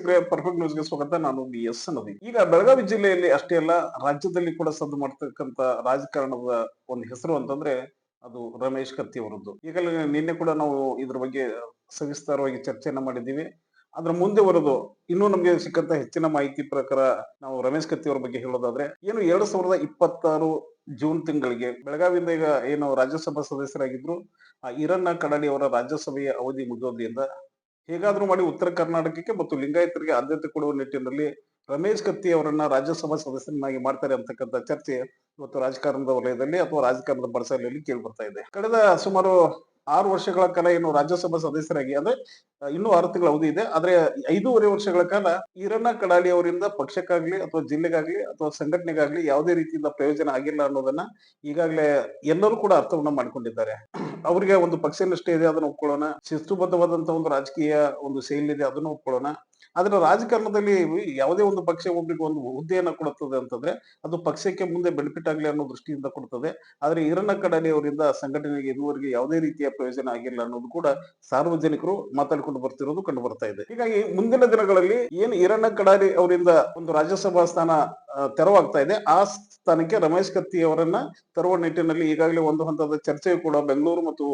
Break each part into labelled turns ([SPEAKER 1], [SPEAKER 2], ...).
[SPEAKER 1] ವೀಕ್ಷಕರೇ ಪರ್ಫೆಕ್ಟ್ ನ್ಯೂಸ್ಗೆ ಸ್ವಾಗತ. ನಾನು ಬಿ ಎಸ್ ನದಿ ಈಗ ಬೆಳಗಾವಿ ಜಿಲ್ಲೆಯಲ್ಲಿ ಅಷ್ಟೇ ಅಲ್ಲ, ರಾಜ್ಯದಲ್ಲಿ ಕೂಡ ಸದ್ದು ಮಾಡ್ತಕ್ಕಂತ ರಾಜಕಾರಣದ ಒಂದು ಹೆಸರು ಅಂತಂದ್ರೆ ಅದು ರಮೇಶ್ ಕತ್ತಿ ಅವರದ್ದು ಈಗಲೇ ನಿನ್ನೆ ಕೂಡ ನಾವು ಇದ್ರ ಬಗ್ಗೆ ಸವಿಸ್ತಾರವಾಗಿ ಚರ್ಚೆಯನ್ನ ಮಾಡಿದ್ದೀವಿ. ಅದ್ರ ಮುಂದೆ ಬರೋದು ಇನ್ನೂ ನಮಗೆ ಸಿಕ್ಕಂತ ಹೆಚ್ಚಿನ ಮಾಹಿತಿ ಪ್ರಕಾರ ನಾವು ರಮೇಶ್ ಕತ್ತಿ ಅವರ ಬಗ್ಗೆ ಹೇಳೋದಾದ್ರೆ, ಏನು ಎರಡ್ ಸಾವಿರದ ಇಪ್ಪತ್ತಾರು ಜೂನ್ ತಿಂಗಳಿಗೆ ಬೆಳಗಾವಿಯಿಂದ ಈಗ ಏನು ರಾಜ್ಯಸಭಾ ಸದಸ್ಯರಾಗಿದ್ರು, ಆ ಈರಣ್ಣ ಕಡಾಡಿ ಅವರ ರಾಜ್ಯಸಭೆಯ ಅವಧಿ ಮುಗಿಯೋದ್ರಿಂದ ಹೇಗಾದ್ರೂ ಮಾಡಿ ಉತ್ತರ ಕರ್ನಾಟಕಕ್ಕೆ ಮತ್ತು ಲಿಂಗಾಯತರಿಗೆ ಆದ್ಯತೆ ಕೊಡುವ ನಿಟ್ಟಿನಲ್ಲಿ ರಮೇಶ್ ಕತ್ತಿ ಅವರನ್ನ ರಾಜ್ಯಸಭಾ ಸದಸ್ಯರನ್ನಾಗಿ ಮಾಡ್ತಾರೆ ಅಂತಕ್ಕಂಥ ಚರ್ಚೆ ಇವತ್ತು ರಾಜಕಾರಣದ ವಲಯದಲ್ಲಿ ಅಥವಾ ರಾಜಕಾರಣದ ಬರಸಲೆಯಲ್ಲಿ ಕೇಳಿ ಬರ್ತಾ ಇದೆ. ಕಳೆದ ಸುಮಾರು ಆರು ವರ್ಷಗಳ ಕಾಲ ಏನು ರಾಜ್ಯಸಭಾ ಸದಸ್ಯರಾಗಿ, ಅಂದ್ರೆ, ಇನ್ನೂ ಆರು ತಿಂಗಳ ಅವಧಿ ಇದೆ. ಆದ್ರೆ, ಐದೂವರೆ ವರ್ಷಗಳ ಕಾಲ ಈರಣ್ಣ ಕಡಾಲಿ ಅವರಿಂದ ಪಕ್ಷಕ್ಕಾಗ್ಲಿ ಅಥವಾ ಜಿಲ್ಲೆಗಾಗ್ಲಿ ಅಥವಾ ಸಂಘಟನೆಗಾಗ್ಲಿ ಯಾವುದೇ ರೀತಿಯಿಂದ ಪ್ರಯೋಜನ ಆಗಿಲ್ಲ ಅನ್ನೋದನ್ನ ಈಗಾಗಲೇ ಎಲ್ಲರೂ ಕೂಡ ಅರ್ಥವನ್ನ ಮಾಡ್ಕೊಂಡಿದ್ದಾರೆ. ಅವರಿಗೆ ಒಂದು ಪಕ್ಷ ಇದೆ, ಅದನ್ನ ಒಪ್ಕೊಳ್ಳೋಣ. ಶಿಸ್ತುಬದ್ಧವಾದಂತಹ ಒಂದು ರಾಜಕೀಯ ಒಂದು ಶೈಲಿ ಇದೆ ಅದನ್ನು ಒಪ್ಕೊಳ್ಳೋಣ. ಆದ್ರೆ ರಾಜಕಾರಣದಲ್ಲಿ ಯಾವುದೇ ಒಂದು ಪಕ್ಷ ಒಬ್ಬರಿಗೆ ಒಂದು ಹುದ್ದೆಯನ್ನ ಕೊಡುತ್ತದೆ ಅಂತಂದ್ರೆ, ಅದು ಪಕ್ಷಕ್ಕೆ ಮುಂದೆ ಬೆನಿಫಿಟ್ ಆಗ್ಲಿ ಅನ್ನೋ ದೃಷ್ಟಿಯಿಂದ ಕೊಡ್ತದೆ. ಆದ್ರೆ ಈರಣ್ಣ ಕಡಾಲಿ ಅವರಿಂದ ಸಂಘಟನೆಗೆ ಇದುವರೆಗೆ ಯಾವುದೇ ರೀತಿಯ ಪ್ರಯೋಜನ ಆಗಿಲ್ಲ ಅನ್ನೋದು ಕೂಡ ಸಾರ್ವಜನಿಕರು ಮಾತಾಡಿಕೊಂಡು ಬರ್ತಿರೋದು ಕಂಡು ಬರ್ತಾ ಇದೆ. ಹೀಗಾಗಿ ಮುಂದಿನ ದಿನಗಳಲ್ಲಿ ಏನು ಈರಣ್ಣ ಕಡಾಲಿ ಅವರಿಂದ ಒಂದು ರಾಜ್ಯಸಭಾ ಸ್ಥಾನ ತೆರವಾಗ್ತಾ ಇದೆ. ಆ ಸ್ಥಾನಕ್ಕೆ ರಮೇಶ್ ಕತ್ತಿ ಅವರನ್ನ ತರುವ ನಿಟ್ಟಿನಲ್ಲಿ ಈಗಾಗಲೇ ಒಂದು ಹಂತದ ಚರ್ಚೆಯು ಕೂಡ ಬೆಂಗಳೂರು ಮತ್ತು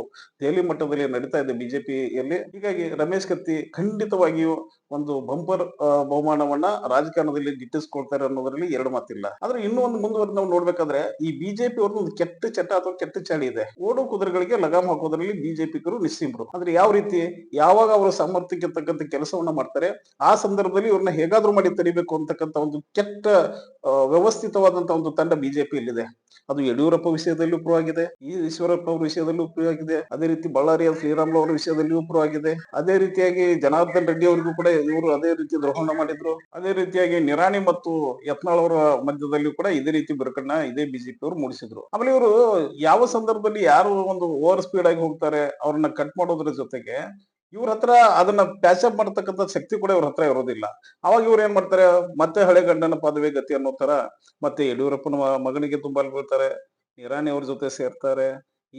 [SPEAKER 1] ದೆಹಲಿ ಮಟ್ಟದಲ್ಲಿ ನಡೀತಾ ಇದೆ ಬಿಜೆಪಿಯಲ್ಲಿ. ಹೀಗಾಗಿ ರಮೇಶ್ ಕತ್ತಿ ಖಂಡಿತವಾಗಿಯೂ ಒಂದು ಬಂಪರ್ ಬಹುಮಾನವನ್ನ ರಾಜಕಾರಣದಲ್ಲಿ ಗಿಟ್ಟಿಸ್ಕೊಳ್ತಾರೆ ಅನ್ನೋದ್ರಲ್ಲಿ ಎರಡು ಮಾತಿಲ್ಲ. ಆದ್ರೆ ಇನ್ನೂ ಒಂದು ಮುಂದುವರೆದು ನಾವು ನೋಡ್ಬೇಕಾದ್ರೆ ಈ ಬಿಜೆಪಿ ಅವ್ರದ್ದು ಒಂದು ಕೆಟ್ಟ ಚಟ ಅಥವಾ ಕೆಟ್ಟ ಚಾಳಿ ಇದೆ. ಓಡೋ ಕುದುರೆಗಳಿಗೆ ಲಗಾಮ್ ಹಾಕೋದ್ರಲ್ಲಿ ಬಿಜೆಪಿಗರು ನಿಸ್ಸೀಮರು ಆದ್ರೆ ಯಾವ ರೀತಿ ಯಾವಾಗ ಅವರ ಸಾಮರ್ಥ್ಯಕ್ಕೆ ತಕ್ಕಂತ ಕೆಲಸವನ್ನ ಮಾಡ್ತಾರೆ, ಆ ಸಂದರ್ಭದಲ್ಲಿ ಇವ್ರನ್ನ ಹೇಗಾದ್ರೂ ಮಾಡಿ ತಡಿಬೇಕು ಅಂತಕ್ಕಂತ ಒಂದು ಕೆಟ್ಟ ಆ, ವ್ಯವಸ್ಥಿತವಾದಂತ ಒಂದು ತಂಡ ಬಿಜೆಪಿಯಲ್ಲಿದೆ ಅದು ಯಡಿಯೂರಪ್ಪ ವಿಷಯದಲ್ಲೂ ಪ್ರೂವ್ ಈ ಈಶ್ವರಪ್ಪ ಅವರ ವಿಷಯದಲ್ಲೂ ಪ್ರೂವ್ ಆಗಿದೆ ಅದೇ ರೀತಿ ಬಳ್ಳಾರಿಯ ಶ್ರೀರಾಮುಲು ಅವರ ವಿಷಯದಲ್ಲಿಯೂ ಪ್ರೂವ್ ಆಗಿದೆ ಅದೇ ರೀತಿಯಾಗಿ ಜನಾರ್ದನ್ ರೆಡ್ಡಿ ಅವರಿಗೂ ಕೂಡ ಇವರು ಅದೇ ರೀತಿ ದ್ರೋಹಣ ಮಾಡಿದ್ರು. ಅದೇ ರೀತಿಯಾಗಿ ನಿರಾಣಿ ಮತ್ತು ಯತ್ನಾಳ್ ಅವರ ಮಧ್ಯದಲ್ಲಿಯೂ ಕೂಡ ಇದೇ ರೀತಿ ಬಿರುಕನ್ನ ಇದೇ ಬಿಜೆಪಿ ಅವರು ಮೂಡಿಸಿದ್ರು. ಆಮೇಲೆ ಇವರು ಯಾವ ಸಂದರ್ಭದಲ್ಲಿ ಯಾರು ಒಂದು ಓವರ್ ಸ್ಪೀಡ್ ಆಗಿ ಹೋಗ್ತಾರೆ ಅವ್ರನ್ನ ಕಟ್ ಮಾಡೋದ್ರ ಜೊತೆಗೆ ಇವ್ರ ಹತ್ರ ಅದನ್ನ ಪ್ಯಾಚ್ ಮಾಡ್ತಕ್ಕಂಥ ಶಕ್ತಿ ಕೂಡ ಇವ್ರ ಹತ್ರ ಇರೋದಿಲ್ಲ. ಅವಾಗ ಇವ್ರು ಏನ್ ಮಾಡ್ತಾರೆ, ಮತ್ತೆ ಹಳೆ ಗಂಡನ ಪದವಿ ಗತಿ ಅನ್ನೋ ತರ ಮತ್ತೆ ಯಡಿಯೂರಪ್ಪನ ಮಗನಿಗೆ ತುಂಬಾ ಬೀಳ್ತಾರೆ, ನಿರಾಣಿ ಅವ್ರ ಜೊತೆ ಸೇರ್ತಾರೆ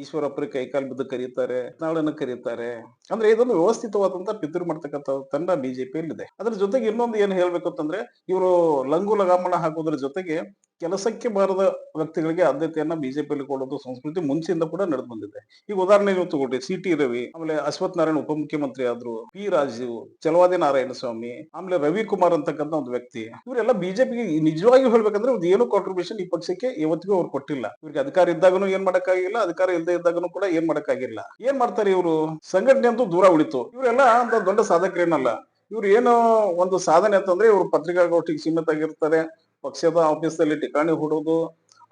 [SPEAKER 1] ಈಶ್ವರಪ್ಪರಿಗೆ ಕೈಕಾಲು ಬಿದ್ದು ಕರೀತಾರೆ ನಾಳನ್ನ ಕರೀತಾರೆ. ಅಂದ್ರೆ ಇದೊಂದು ವ್ಯವಸ್ಥಿತವಾದಂತ ಪಿತೂರಿ ಮಾಡ್ತಕ್ಕಂಥ ತಂಡ ಬಿಜೆಪಿಯಲ್ಲಿದೆ. ಅದ್ರ ಜೊತೆಗೆ ಇನ್ನೊಂದು ಏನ್ ಹೇಳ್ಬೇಕು ಅಂತಂದ್ರೆ, ಇವರು ಲಂಗು ಲಗಾಮಣ ಹಾಕೋದ್ರ ಜೊತೆಗೆ ಕೆಲಸಕ್ಕೆ ಬಾರದ ವ್ಯಕ್ತಿಗಳಿಗೆ ಆದ್ಯತೆಯನ್ನ ಬಿಜೆಪಿಯಲ್ಲಿ ಕೊಡೋದು ಸಂಸ್ಕೃತಿ ಮುಂಚೆಯಿಂದ ಕೂಡ ನಡೆದು ಬಂದಿದೆ. ಈಗ ಉದಾಹರಣೆ ನೀವು ತಗೊಳ್ರಿ ಸಿ ಟಿ ರವಿ, ಆಮೇಲೆ ಅಶ್ವಥ್ ನಾರಾಯಣ ಉಪಮುಖ್ಯಮಂತ್ರಿ ಆದ್ರು, ಪಿ ರಾಜೀವ್ ಚಲವಾದಿ ನಾರಾಯಣ ಸ್ವಾಮಿ, ಆಮೇಲೆ ರವಿಕುಮಾರ್ ಅಂತಕ್ಕಂಥ ಒಂದು ವ್ಯಕ್ತಿ. ಇವರೆಲ್ಲ ಬಿಜೆಪಿಗೆ ನಿಜವಾಗಿ ಹೇಳ್ಬೇಕಂದ್ರೆ ಒಂದು ಏನು ಕಾಂಟ್ರಿಬ್ಯೂಷನ್ ಈ ಪಕ್ಷಕ್ಕೆ ಇವತ್ತಿಗೂ ಅವ್ರು ಕೊಟ್ಟಿಲ್ಲ. ಇವ್ರಿಗೆ ಅಧಿಕಾರ ಇದ್ದಾಗನು ಏನ್ ಮಾಡಕ್ಕಾಗಿಲ್ಲ, ಅಧಿಕಾರ ಇಲ್ಲದೆ ಇದ್ದಾಗನು ಕೂಡ ಏನ್ ಮಾಡಕ್ಕಾಗಿಲ್ಲ. ಏನ್ ಮಾಡ್ತಾರೆ ಇವರು? ಸಂಘಟನೆ ಅಂತೂ ದೂರ ಉಳಿತು. ಇವರೆಲ್ಲ ಅಂತ ದೊಡ್ಡ ಸಾಧಕರೇನಲ್ಲ. ಇವ್ರು ಏನು ಒಂದು ಸಾಧನೆ ಅಂತಂದ್ರೆ ಇವ್ರು ಪತ್ರಿಕಾಗೋಷ್ಠಿಗೆ ಸೀಮಿತ ಆಗಿರ್ತಾರೆ ಪಕ್ಷದ ಆಫೀಸ್ ಅಲ್ಲಿ ಠಿಕಾಣಿ ಹೂಡೋದು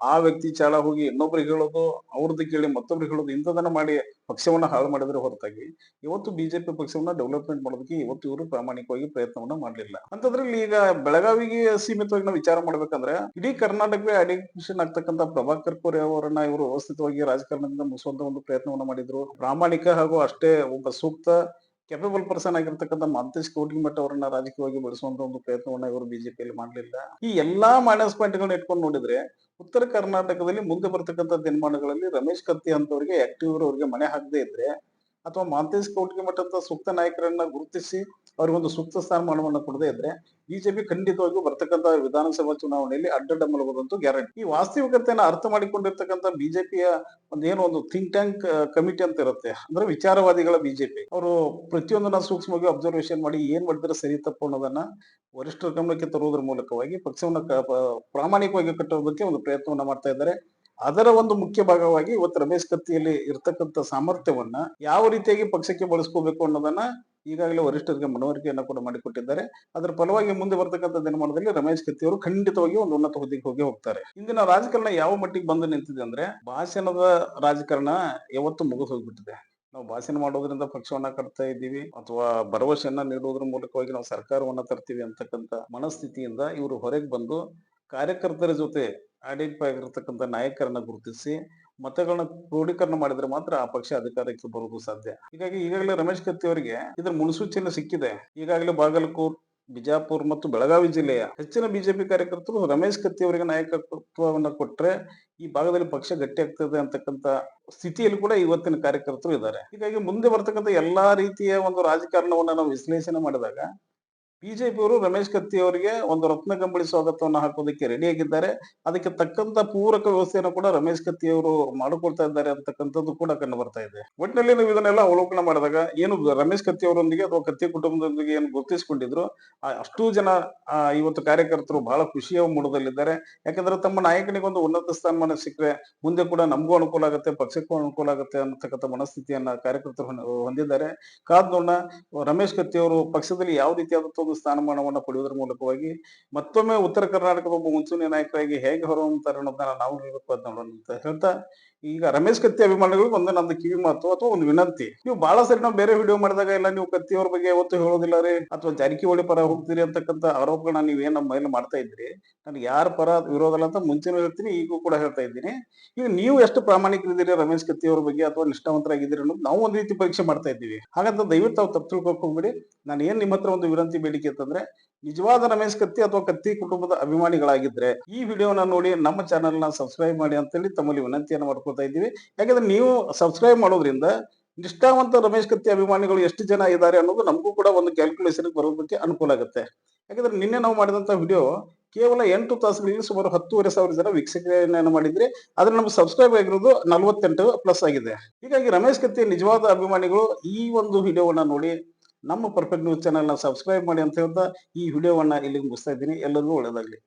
[SPEAKER 1] ಆ ವ್ಯಕ್ತಿ ಚಾಳ ಹೋಗಿ ಇನ್ನೊಬ್ರಿಗೆ ಹೇಳೋದು, ಅವ್ರದ್ದು ಕೇಳಿ ಮತ್ತೊಬ್ರಿಗೆ ಹೇಳೋದು ಇಂಥದನ್ನ ಮಾಡಿ ಪಕ್ಷವನ್ನ ಹಾಳು ಮಾಡಿದ್ರೆ ಹೊರತಾಗಿ ಇವತ್ತು ಬಿಜೆಪಿ ಪಕ್ಷವನ್ನ ಡೆವಲಪ್ಮೆಂಟ್ ಮಾಡೋದಕ್ಕೆ ಇವತ್ತು ಇವರು ಪ್ರಾಮಾಣಿಕವಾಗಿ ಪ್ರಯತ್ನವನ್ನ ಮಾಡಲಿಲ್ಲ. ಅಂತದ್ರಲ್ಲಿ ಈಗ ಬೆಳಗಾವಿಗೆ ಸೀಮಿತವಾಗಿ ನಾವು ವಿಚಾರ ಮಾಡ್ಬೇಕಂದ್ರೆ ಇಡೀ ಕರ್ನಾಟಕವೇ ಅಡಿಕ್ಷನ್ ಆಗ್ತಕ್ಕಂಥ ಪ್ರಭಾಕರ್ ಕೋರೆ ಅವರನ್ನ ಇವರು ವ್ಯವಸ್ಥಿತವಾಗಿ ರಾಜಕಾರಣದಿಂದ ಮುಗಿಸುವಂತ ಒಂದು ಪ್ರಯತ್ನವನ್ನ ಮಾಡಿದ್ರು. ಪ್ರಾಮಾಣಿಕ ಹಾಗೂ ಅಷ್ಟೇ ಒಬ್ಬ ಸೂಕ್ತ ಕೆಪಬಲ್ ಪರ್ಸನ್ ಆಗಿರ್ತಕ್ಕಂಥ ಮಾಂತೇಶ್ ಮಟ್ಟ ಅವರನ್ನ ರಾಜಕೀಯವಾಗಿ ಬಳಸುವಂತ ಒಂದು ಪ್ರಯತ್ನವನ್ನ ಇವರು ಬಿಜೆಪಿಯಲ್ಲಿ ಮಾಡಲಿಲ್ಲ. ಈ ಎಲ್ಲಾ ಮೈನಸ್ ಪಾಯಿಂಟ್ ಗಳನ್ನ ಇಟ್ಕೊಂಡು ನೋಡಿದ್ರೆ ಉತ್ತರ ಕರ್ನಾಟಕದಲ್ಲಿ ಮುಂದೆ ಬರ್ತಕ್ಕಂಥ ದಿನಮಾನಗಳಲ್ಲಿ ರಮೇಶ್ ಕತ್ತಿ ಅಂತವರಿಗೆ ಆಕ್ಟಿವ್ ಅವರಿಗೆ ಮನೆ ಹಾಕದೇ ಇದ್ರೆ ಅಥವಾ ಮಾಂತೇಶ್ ಕೌಟ್ಗೆ ಸೂಕ್ತ ನಾಯಕರನ್ನ ಗುರುತಿಸಿ ಅವ್ರಿಗೊಂದು ಸೂಕ್ತ ಸ್ಥಾನಮಾನವನ್ನ ಕೊಡದೇ ಇದ್ರೆ ಬಿಜೆಪಿ ಖಂಡಿತವಾಗಿಯೂ ಬರ್ತಕ್ಕಂಥ ವಿಧಾನಸಭಾ ಚುನಾವಣೆಯಲ್ಲಿ ಅಡ್ಡಡ್ಡ ಮಲಗೋದಂತೂ ಗ್ಯಾರಂಟಿ ಈ ವಾಸ್ತವಿಕತೆಯನ್ನ ಅರ್ಥ ಮಾಡಿಕೊಂಡಿರ್ತಕ್ಕಂಥ ಬಿಜೆಪಿಯ ಒಂದೇನೋ ಒಂದು ಥಿಂಕ್ ಟ್ಯಾಂಕ್ ಕಮಿಟಿ ಅಂತ ಇರುತ್ತೆ. ಅಂದ್ರೆ ವಿಚಾರವಾದಿಗಳ ಬಿಜೆಪಿ ಅವರು ಪ್ರತಿಯೊಂದನ್ನ ಸೂಕ್ಷ್ಮವಾಗಿ ಅಬ್ಸರ್ವೇಷನ್ ಮಾಡಿ ಏನ್ ಮಾಡಿದ್ರೆ ಸರಿ ತಪ್ಪು ಅನ್ನೋದನ್ನ ವರಿಷ್ಠರ ಗಮನಕ್ಕೆ ತರುವುದರ ಮೂಲಕವಾಗಿ, ಪಕ್ಷವನ್ನು ಪ್ರಾಮಾಣಿಕವಾಗಿ ಕಟ್ಟೋದಕ್ಕೆ ಒಂದು ಪ್ರಯತ್ನವನ್ನ ಮಾಡ್ತಾ ಇದ್ದಾರೆ. ಅದರ ಒಂದು ಮುಖ್ಯ ಭಾಗವಾಗಿ ಇವತ್ತು ರಮೇಶ್ ಕತ್ತಿಯಲ್ಲಿ ಇರ್ತಕ್ಕಂಥ ಸಾಮರ್ಥ್ಯವನ್ನ ಯಾವ ರೀತಿಯಾಗಿ ಪಕ್ಷಕ್ಕೆ ಬಳಸ್ಕೋಬೇಕು ಅನ್ನೋದನ್ನ ಈಗಾಗಲೇ ವರಿಷ್ಠರಿಗೆ ಮನವರಿಕೆಯನ್ನು ಕೂಡ ಮಾಡಿಕೊಟ್ಟಿದ್ದಾರೆ. ಅದರ ಫಲವಾಗಿ ಮುಂದೆ ಬರ್ತಕ್ಕಂಥ ದಿನಮಾನದಲ್ಲಿ ರಮೇಶ್ ಕತ್ತಿಯವರು ಖಂಡಿತವಾಗಿ ಒಂದು ಉನ್ನತ ಹುದ್ದೆಗೆ ಹೋಗಿ ಹೋಗ್ತಾರೆ. ಇಂದಿನ ರಾಜಕಾರಣ ಯಾವ ಮಟ್ಟಿಗೆ ಬಂದು ನಿಂತಿದೆ ಅಂದ್ರೆ ಭಾಷಣದ ರಾಜಕಾರಣ ಯಾವತ್ತು ಮುಗಿದು ಹೋಗ್ಬಿಟ್ಟಿದೆ. ನಾವು ಭಾಷಣ ಮಾಡೋದ್ರಿಂದ ಪಕ್ಷವನ್ನ ಕಟ್ತಾ ಇದ್ದೀವಿ ಅಥವಾ ಭರವಸೆಯನ್ನ ನೀಡುವುದರ ಮೂಲಕವಾಗಿ ನಾವು ಸರ್ಕಾರವನ್ನ ತರ್ತೀವಿ ಅಂತಕ್ಕಂಥ ಮನಸ್ಥಿತಿಯಿಂದ ಇವರು ಹೊರಗೆ ಬಂದು ಕಾರ್ಯಕರ್ತರ ಜೊತೆ ಐಡೆಂಟಿಫೈ ಆಗಿರತಕ್ಕಂಥ ನಾಯಕರನ್ನ ಗುರುತಿಸಿ ಮತಗಳನ್ನ ಕ್ರೋಢೀಕರಣ ಮಾಡಿದ್ರೆ ಮಾತ್ರ ಆ ಪಕ್ಷ ಅಧಿಕಾರಕ್ಕೆ ಬರುವುದು ಸಾಧ್ಯ. ಹೀಗಾಗಿ ಈಗಾಗಲೇ ರಮೇಶ್ ಕತ್ತಿ ಅವರಿಗೆ ಇದರ ಮುನ್ಸೂಚನೆ ಸಿಕ್ಕಿದೆ. ಈಗಾಗಲೇ ಬಾಗಲಕೋಟ್, ಬಿಜಾಪುರ್ ಮತ್ತು ಬೆಳಗಾವಿ ಜಿಲ್ಲೆಯ ಹೆಚ್ಚಿನ ಬಿಜೆಪಿ ಕಾರ್ಯಕರ್ತರು ರಮೇಶ್ ಕತ್ತಿ ಅವರಿಗೆ ನಾಯಕತ್ವವನ್ನು ಕೊಟ್ರೆ ಈ ಭಾಗದಲ್ಲಿ ಪಕ್ಷ ಗಟ್ಟಿ ಆಗ್ತದೆ ಅಂತಕ್ಕಂತ ಸ್ಥಿತಿಯಲ್ಲಿ ಕೂಡ ಇವತ್ತಿನ ಕಾರ್ಯಕರ್ತರು ಇದ್ದಾರೆ. ಹೀಗಾಗಿ ಮುಂದೆ ಬರ್ತಕ್ಕಂಥ ಎಲ್ಲಾ ರೀತಿಯ ಒಂದು ರಾಜಕಾರಣವನ್ನು ನಾವು ವಿಶ್ಲೇಷಣೆ ಮಾಡಿದಾಗ ಬಿಜೆಪಿ ಅವರು ರಮೇಶ್ ಕತ್ತಿ ಅವರಿಗೆ ಒಂದು ರತ್ನ ಕಂಬಳಿ ಸ್ವಾಗತವನ್ನು ಹಾಕೋದಕ್ಕೆ ರೆಡಿ ಆಗಿದ್ದಾರೆ. ಅದಕ್ಕೆ ತಕ್ಕಂತ ಪೂರಕ ವ್ಯವಸ್ಥೆಯನ್ನು ಕೂಡ ರಮೇಶ್ ಕತ್ತಿ ಅವರು ಮಾಡಿಕೊಳ್ತಾ ಇದ್ದಾರೆ ಅಂತಕ್ಕಂಥದ್ದು ಕೂಡ ಕಂಡು ಬರ್ತಾ ಇದೆ. ಒಟ್ಟಿನಲ್ಲಿ ನೀವು ಇದನ್ನೆಲ್ಲ ಅವಲೋಕನ ಮಾಡಿದಾಗ ಏನು ರಮೇಶ್ ಕತ್ತಿ ಅವರೊಂದಿಗೆ ಅಥವಾ ಕತ್ತಿ ಕುಟುಂಬದೊಂದಿಗೆ ಏನು ಗುರುತಿಸಿಕೊಂಡಿದ್ರು ಅಷ್ಟು ಜನ ಇವತ್ತು ಕಾರ್ಯಕರ್ತರು ಬಹಳ ಖುಷಿಯ ಮೂಡದಲ್ಲಿದ್ದಾರೆ. ಯಾಕಂದ್ರೆ ತಮ್ಮ ನಾಯಕನಿಗೆ ಒಂದು ಉನ್ನತ ಸ್ಥಾನಮಾನ ಸಿಕ್ಕರೆ ಮುಂದೆ ಕೂಡ ನಮಗೂ ಅನುಕೂಲ ಆಗುತ್ತೆ, ಪಕ್ಷಕ್ಕೂ ಅನುಕೂಲ ಆಗುತ್ತೆ ಅನ್ನತಕ್ಕಂಥ ಮನಸ್ಥಿತಿಯನ್ನ ಕಾರ್ಯಕರ್ತರು ಹೊಂದ್- ಹೊಂದಿದ್ದಾರೆ. ಕಾದ್ ನೋಡೋಣ ರಮೇಶ್ ಕತ್ತಿ ಅವರು ಪಕ್ಷದಲ್ಲಿ ಯಾವ ರೀತಿಯಾದಂತಹ ಒಂದು ಸ್ಥಾನಮಾನವನ್ನು ಪಡೆಯುವುದರ ಮೂಲಕವಾಗಿ ಮತ್ತೊಮ್ಮೆ ಉತ್ತರ ಕರ್ನಾಟಕದ ಒಬ್ಬ ಮುಂಚೂಣಿ ನಾಯಕರಾಗಿ ಹೇಗೆ ಹೊರಹೊಮ್ಮುತ್ತಾರೆ ಅನ್ನೋದನ್ನ ನಾವು ನೋಡಬೇಕು ಅಂತ ಹೇಳ್ತಾ ಈಗ ರಮೇಶ್ ಕತ್ತಿ ಅಭಿಮಾನಿಗಳಿಗೆ ಒಂದು ನಂದು ಕಿವಿ ಮಾತು ಅಥವಾ ಒಂದು ವಿನಂತಿ, ನೀವು ಬಹಳ ಸರಿ ನಾವು ಬೇರೆ ವಿಡಿಯೋ ಮಾಡಿದಾಗ ಎಲ್ಲ ನೀವು ಕತ್ತಿ ಅವ್ರ ಬಗ್ಗೆ ಯಾವತ್ತು ಹೇಳೋದಿಲ್ಲ ರೀ, ಅಥವಾ ಜಾರಕಿಹೊಳಿ ಪರ ಹೋಗ್ತೀರಿ ಅಂತಕ್ಕಂಥ ಆರೋಪಗಳನ್ನ ನೀವೇನ್ ನಮ್ಮ ಮೇಲೆ ಮಾಡ್ತಾ ಇದ್ರಿ ನನಗೆ ಯಾರ ಪರ ವಿರೋಧ ಅಂತ ಮುಂಚೆನೂ ಹೇಳ್ತೀನಿ, ಈಗೂ ಕೂಡ ಹೇಳ್ತಾ ಇದ್ದೀನಿ. ಈಗ ನೀವು ಎಷ್ಟು ಪ್ರಾಮಾಣಿಕರಿದ್ದೀರಿ ರಮೇಶ್ ಕತ್ತಿ ಅವ್ರ ಬಗ್ಗೆ ಅಥವಾ ನಿಷ್ಠಾವಂತರಾಗಿದ್ದೀರಿ ಅನ್ನೋದು ನಾವು ಒಂದ್ ರೀತಿ ಪರೀಕ್ಷೆ ಮಾಡ್ತಾ ಇದ್ದೀವಿ. ಹಾಗಂತ ದಯವಿಟ್ಟು ತಾವು ತಪ್ಪು ತಿಳ್ಕೊಕ್ ಹೋಗ್ಬೇಡಿ ನಾನು ಏನ್ ನಿಮ್ಮ ಹತ್ರ ಒಂದು ವಿನಂತಿ ಬೇಡಿಕೆ ಅಂತಂದ್ರೆ ನಿಜವಾದ ರಮೇಶ್ ಕತ್ತಿ ಅಥವಾ ಕತ್ತಿ ಕುಟುಂಬದ ಅಭಿಮಾನಿಗಳಾಗಿದ್ರೆ ಈ ವಿಡಿಯೋನ ನೋಡಿ ನಮ್ಮ ಚಾನೆಲ್ನ ಸಬ್ಸ್ಕ್ರೈಬ್ ಮಾಡಿ ಅಂತೇಳಿ ತಮ್ಮಲ್ಲಿ ವಿನಂತಿಯನ್ನು ಮಾಡ್ಕೊತಾ ಇದ್ದೀವಿ. ಯಾಕಂದ್ರೆ ನೀವು ಸಬ್ಸ್ಕ್ರೈಬ್ ಮಾಡೋದ್ರಿಂದ ನಿಷ್ಠಾವಂತ ರಮೇಶ್ ಕತ್ತಿ ಅಭಿಮಾನಿಗಳು ಎಷ್ಟು ಜನ ಇದ್ದಾರೆ ಅನ್ನೋದು ನಮಗೂ ಕೂಡ ಒಂದು ಕ್ಯಾಲ್ಕುಲೇಷನ್ ಬರೋದಕ್ಕೆ ಅನುಕೂಲ ಆಗುತ್ತೆ. ಯಾಕಂದ್ರೆ ನಿನ್ನೆ ನಾವು ಮಾಡಿದಂಥ ವಿಡಿಯೋ ಕೇವಲ ಎಂಟು ತಾಸುಗಳಿಗೆ ಸುಮಾರು ಹತ್ತೂವರೆ ಸಾವಿರ ಜನ ವೀಕ್ಷಕರನ್ನು ಮಾಡಿದ್ರೆ ಆದ್ರೆ ನಮ್ಗೆ ಸಬ್ಸ್ಕ್ರೈಬ್ ಆಗಿರೋದು ನಲವತ್ತೆಂಟು ಪ್ಲಸ್ ಆಗಿದೆ. ಹೀಗಾಗಿ ರಮೇಶ್ ಕತ್ತಿ ನಿಜವಾದ ಅಭಿಮಾನಿಗಳು ಈ ಒಂದು ವಿಡಿಯೋವನ್ನ ನೋಡಿ ನಮ್ಮ ಪರ್ಫೆಕ್ಟ್ ನ್ಯೂಸ್ ಚಾನೆಲ್ನ ಸಬ್ಸ್ಕ್ರೈಬ್ ಮಾಡಿ ಅಂತ ಹೇಳ್ತಾ ಈ ವಿಡಿಯೋವನ್ನ ಇಲ್ಲಿಗೆ ಮುಗಿಸ್ತಾ ಇದ್ದೀನಿ. ಎಲ್ಲರಿಗೂ ಒಳ್ಳೆಯದಾಗ್ಲಿ